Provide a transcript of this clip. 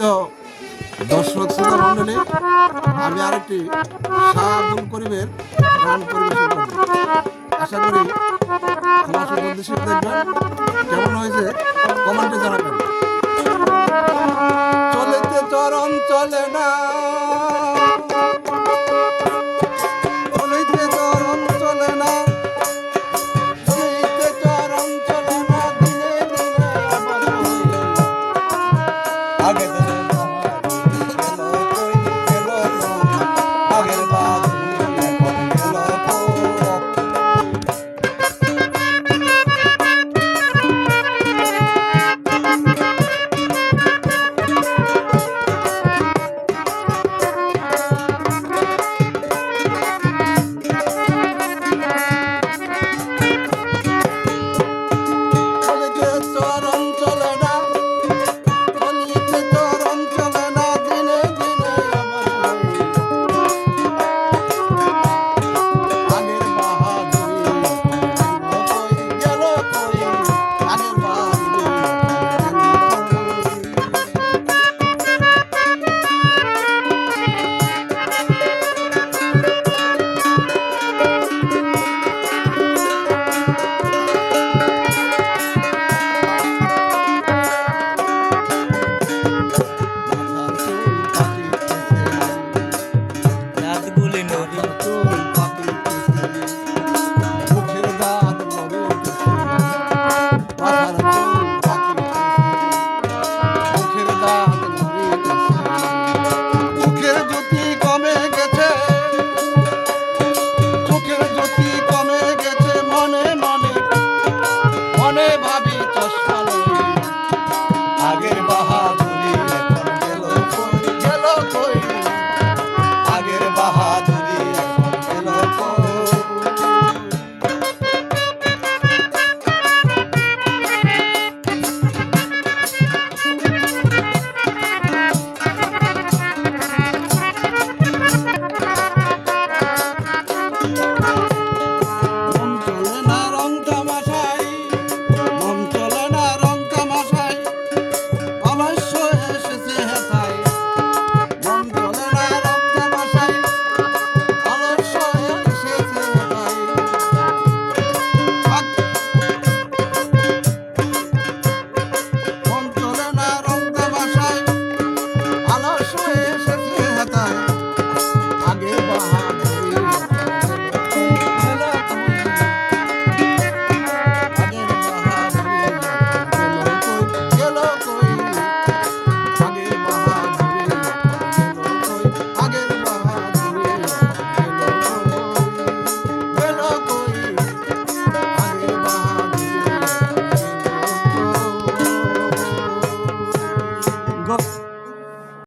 সম্মানিত দর্শক শ্রোতা মণ্ডলী আমি আরেকটি শাহ আব্দুল করিমের গান পরিবেশন করব আশা করি আমার সাথে দেখবেন। কেমন হয়েছে? মানুষ